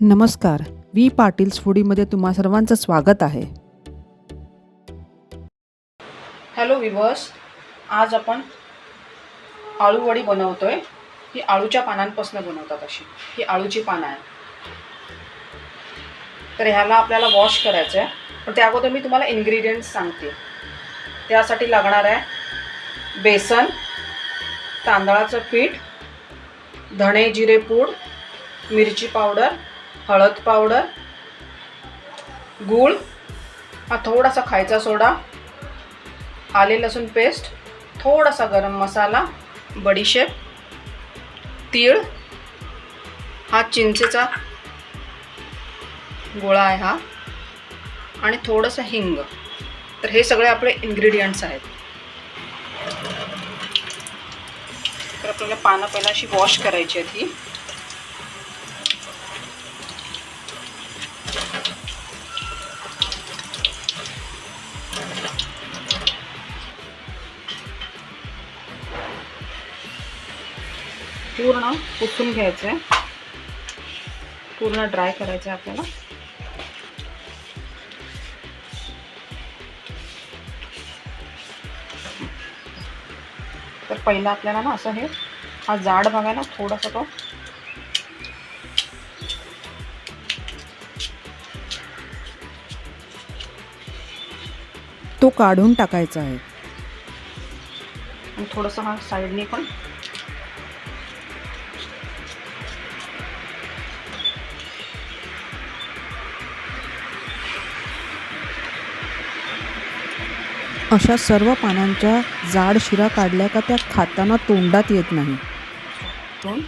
नमस्कार वी पाटील्स फुडीमध्ये तुम्हा सर्वांचं स्वागत आहे. हॅलो विवर्स आज आपण आळूवडी बनवतोय. ही आळूच्या पानांपासून बनवतात अशी. ही आळूची पानं आहे तर ह्याला आपल्याला वॉश करायचं आहे पण त्या अगोदर मी तुम्हाला इन्ग्रेडियंट्स सांगते. त्यासाठी लागणार आहे बेसन तांदळाचं पीठ धणे जिरे पूड मिरची पावडर हळद पावडर गूळ हा थोडासा खायचा सोडा आले लसूण पेस्ट थोडासा गरम मसाला बडीशेप तीळ हा चिंचेचा गोळा आहे हा आणि थोडंसं हिंग. तर हे सगळे आपले इन्ग्रेडियंट्स आहेत. तर आपल्याला पानं पहिला अशी वॉश करायची आहेत ही पूर्ण पुसून घ्यायचं. आहे पूर्ण ड्राय करायचं आहे आपल्याला. तर पहिला आपल्याला ना असं हे हा जाड बघायला थोडासा तो तो काढून टाकायचा आहे. आणि थोडंसं हा साईडने पण अशा सर्व पानांच्या जाड शिरा काढल्या का त्या खाताना तोंडात येत नाही. दोन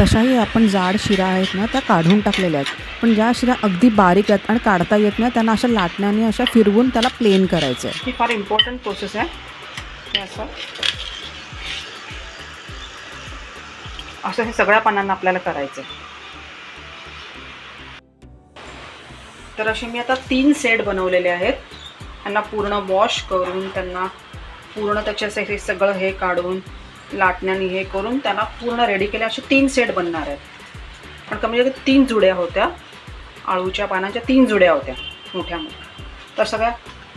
तशाही आपण जाड शिरा आहेत ना त्या काढून टाकलेल्या आहेत. पण ज्या शिरा अगदी बारीक आहेत आणि काढता येत नाही त्यांना अशा लाटण्याने अशा फिरवून त्याला प्लेन करायचं आहे ही फार इम्पॉर्टंट प्रोसेस आहे. असं. असं हे सगळ्या पानांना आपल्याला करायचं आहे तर असे मी आता तीन सेट बनवलेले आहेत. त्यांना पूर्ण वॉश करून त्यांना पूर्ण त्याच्या हे सगळं हे काढून लाटण्याने हे करून त्यांना पूर्ण रेडी केले असे तीन सेट बनणार आहेत. पण कमी जास्त तीन जुड्या होत्या. आळूच्या पानाच्या तीन जुड्या होत्या मोठ्या मोठ्या. तर सगळ्या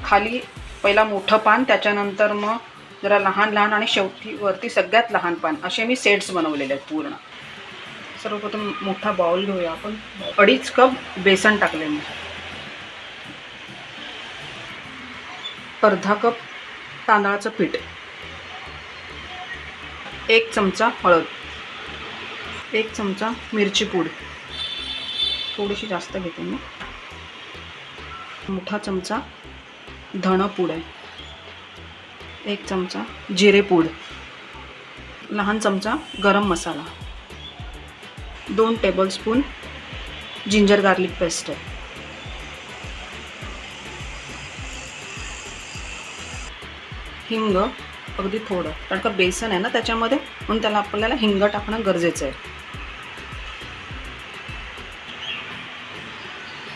खाली पहिला मोठं पान त्याच्यानंतर मग जरा लहान लहान आणि शेवटी वरती सगळ्यात लहान पान. असे मी सेट्स बनवलेले आहेत पूर्ण. सर्वप्रथम मोठा बाउल घेऊया आपण. अडीच कप बेसन टाकले मी. अर्धा कप तांदळाचं पीठ. एक चमचा हळद. एक चमचा मिरची पूड. थोडीशी जास्त घेते मी. मोठा चमचा धणं पूड आहे. एक चमचा जिरे पूड लहान चमचा गरम मसाला दोन टेबलस्पून जिंजर गार्लिक पेस्ट आहे हिंग अगदी थोडं कारण का बेसन आहे ना त्याच्यामध्ये म्हणून त्याला आपल्याला हिंग टाकणं गरजेचं आहे.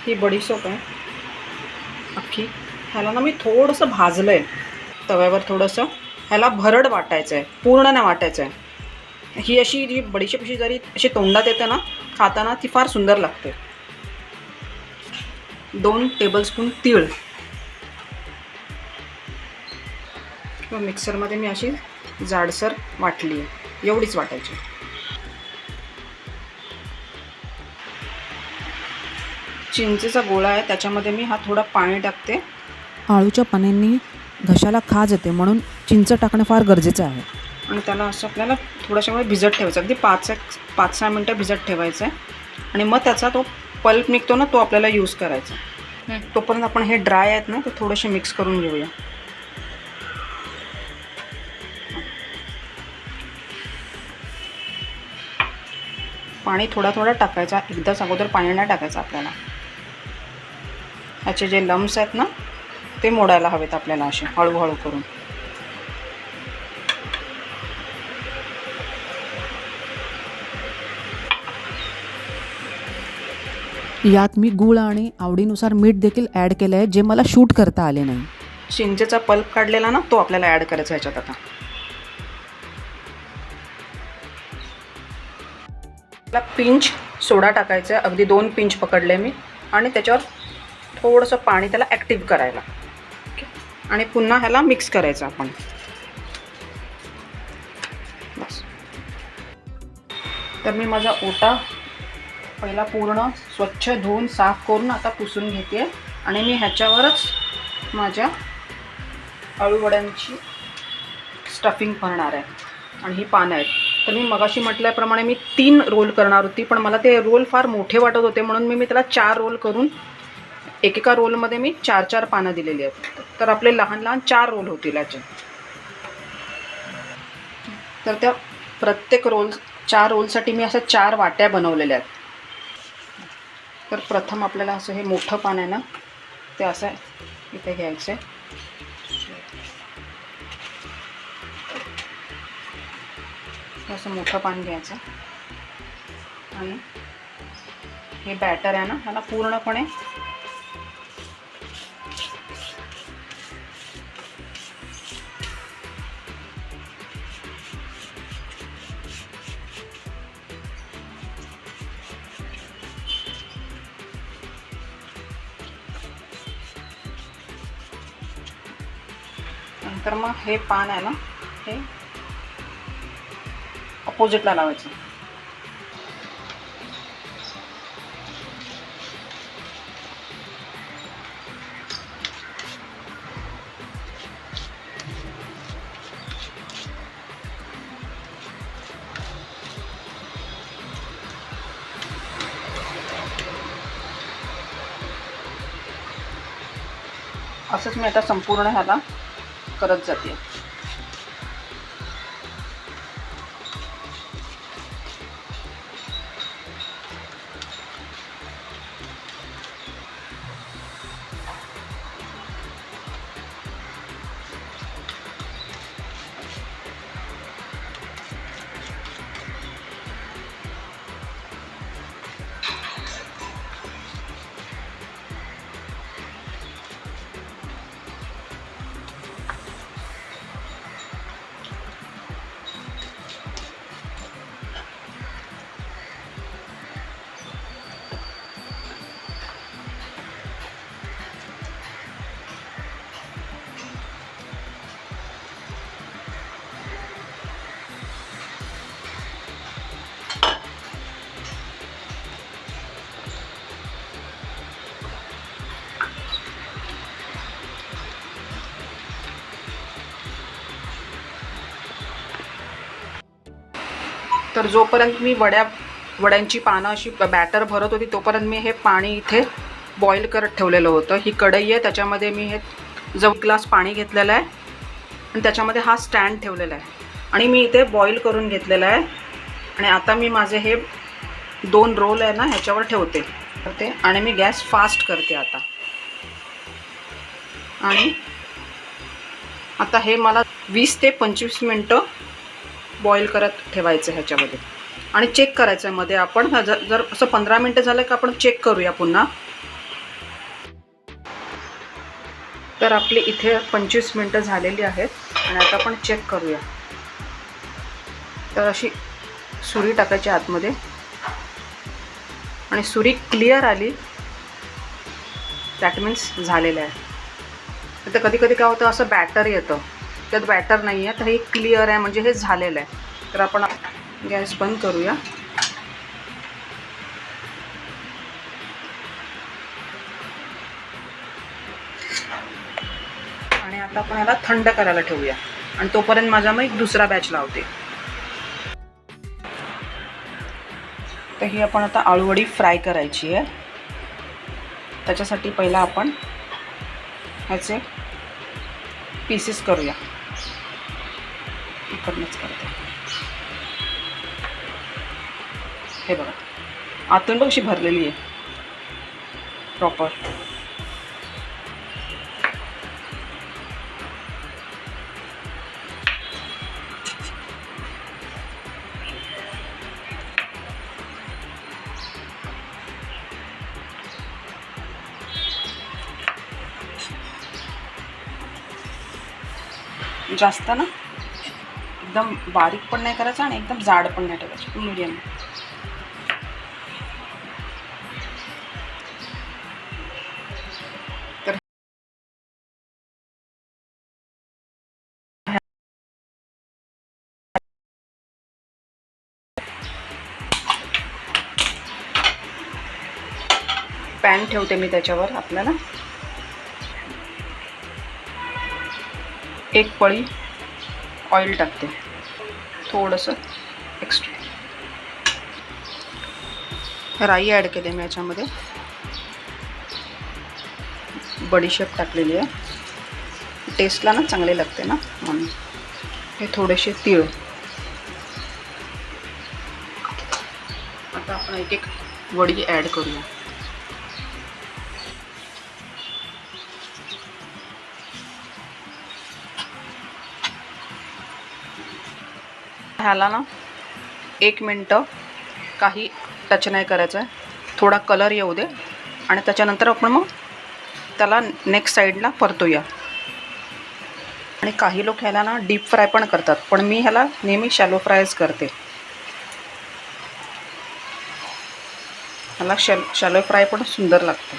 ही बडीशोप आहे. अख्खी. ह्याला ना मी थोडंसं भाजलं आहे तव्यावर थोडंसं ह्याला भरड वाटायचं आहे पूर्ण नाही वाटायचं आहे ही अशी जी बडीशेप अशी जरी अशी तोंडात येते ना खाताना ती फार सुंदर लागते. दोन टेबलस्पून तीळ. किंवा मिक्सरमध्ये मी अशी जाडसर वाटली आहे. एवढीच वाटायची. चिंचेचा गोळा आहे त्याच्यामध्ये मी हा थोडा पाणी टाकते. आळूच्या पाण्यांनी घशाला खाज येते म्हणून चिंच टाकणं फार गरजेचं आहे. आणि त्याला असं आपल्याला थोड्याशा वेळ भिजत ठेवायचं. अगदी पाच एक पाच सहा मिनटं भिजत ठेवायचं आहे. आणि मग त्याचा तो पल्प निघतो ना तो आपल्याला यूज करायचा तोपर्यंत आपण हे ड्राय आहेत ना ते थोडेसे मिक्स करून घेऊया. पाणी थोडा थोडा टाकायचा. एकदाच अगोदर पाणी नाही टाकायचं आपल्याला. ह्याचे जे लम्स आहेत ना ते मोडायला हवेत आपल्याला असे हळूहळू करून. यात मी गूळ आणि आवडीनुसार मीठ देखील ॲड केलं आहे जे मला शूट करता आले नाही. चिंचेचा पल्प काढलेला ना तो आपल्याला ॲड करायचा ह्याच्यात आता. आपला पिंच सोडा टाकायचा आहे. अगदी दोन पिंच पकडले मी. आणि त्याच्यावर थोडंसं पाणी त्याला ॲक्टिव्ह करायला. आणि पुन्हा ह्याला मिक्स करायचं आपण. बस. तर मी माझा ओटा पहिला पूर्ण स्वच्छ धुवून साफ करून आता पुसून घेते. आणि मी ह्याच्यावरच माझ्या अळूवड्यांची स्टफिंग भरणार आहे. आणि ही पानं आहेत. तर मी मगाशी म्हटल्याप्रमाणे मी तीन रोल करणार होती पण मला ते रोल फार मोठे वाटत होते म्हणून मी मी त्याला चार रोल करून एकेका रोलमध्ये मी चार चार पानं दिलेली आहेत. तर आपले लहान लहान चार रोल होतील याचे तर त्या प्रत्येक रोल चार रोलसाठी मी अशा चार वाट्या बनवलेल्या आहेत. तर प्रथम आपल्याला असं हे मोठं पान आहे ना ते असं इथे घ्यायचं आहे असं मोठं पान घ्यायचं. आणि हे बॅटर आहे ना ह्याला पूर्णपणे नंतर मग हे पान आहे ना हे अपोजिटला लावायचं. असंच मी आता संपूर्ण ह्याला करत जाते. तर जोपर्यंत मी वड्या वड्यांची पानं अशी बॅटर भरत होती तोपर्यंत मी हे पाणी इथे बॉईल करत ठेवलेलं होतं. ही कढई आहे त्याच्यामध्ये मी हे जव ग्लास पाणी घेतलेलं आहे आणि त्याच्यामध्ये हा स्टँड ठेवलेला आहे. आणि मी इथे बॉईल करून घेतलेलं आहे. आणि आता मी माझे हे दोन रोल आहे ना ह्याच्यावर ठेवते. करते. आणि मी गॅस फास्ट करते आता. आणि आता हे मला वीस ते पंचवीस मिनटं बॉईल करत ठेवायचं ह्याच्यामध्ये. आणि चेक करायचं आहे मध्ये आपण जर जर असं पंधरा मिनटं झालं की आपण चेक करूया पुन्हा. तर आपली इथे पंचवीस मिनटं झालेली आहेत. आणि आता आपण चेक करूया. तर अशी सुरी टाकायची आतमध्ये. आणि सुरी क्लिअर आली दॅट मीन्स झालेलं आहे तर कधी कधी काय होतं असं बॅटर येतं. त्यात बॅटर नाही आहे तर हे क्लिअर आहे म्हणजे हे झालेलं आहे. तर आपण गॅस बंद करूया. आणि आता आपण याला थंड करायला ठेवूया. आणि तोपर्यंत माझा मग एक दुसरा बॅच लावते. तर ही आपण आता आळूवडी फ्राय करायची आहे. त्याच्यासाठी पहिला आपण ह्याचे पीसेस करूया. इकडनंच करते हे बघा. आतून बघ अशी भरलेली आहे. प्रॉपर जास्त ना? एकदम बारीक पण नाही करायचं आणि एकदम जाड पण नाही ठेवायचं. मीडियम पॅन ठेवते मी त्याच्यावर आपल्याला. एक पळी. ऑइल टाकते. थोडंसं एक्स्ट्रा राई ॲड केले मी याच्यामध्ये. बडीशेप टाकलेली आहे. टेस्टला ना चांगले लागते ना म्हणून. हे थोडेसे तीळ. आता आपण एक एक वडी ॲड करूया. ह्याला ना एक मिनटं काही टच नाही करायचं आहे थोडा कलर येऊ दे. आणि त्याच्यानंतर आपण मग त्याला नेक्स्ट साईडला परतूया. आणि काही लोक ह्याला ना डीप फ्राय पण करतात. पण मी ह्याला नेहमी शॅलो फ्रायच करते. ह्याला शॅल शॅलो फ्राय पण सुंदर लागतं.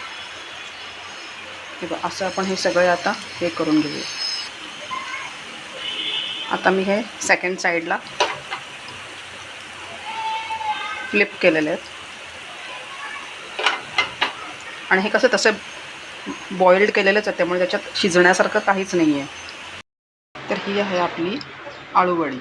हे असं आपण हे सगळे आता हे करून घेऊया. आता मी हे सेकंड साईडला फ्लिप केलेले आहेत. आणि हे कसं तसं बॉइल्ड केलेलंच आहे त्यामुळे त्याच्यात शिजण्यासारखं काहीच नाही आहे तर ही आहे आपली आळूवडी.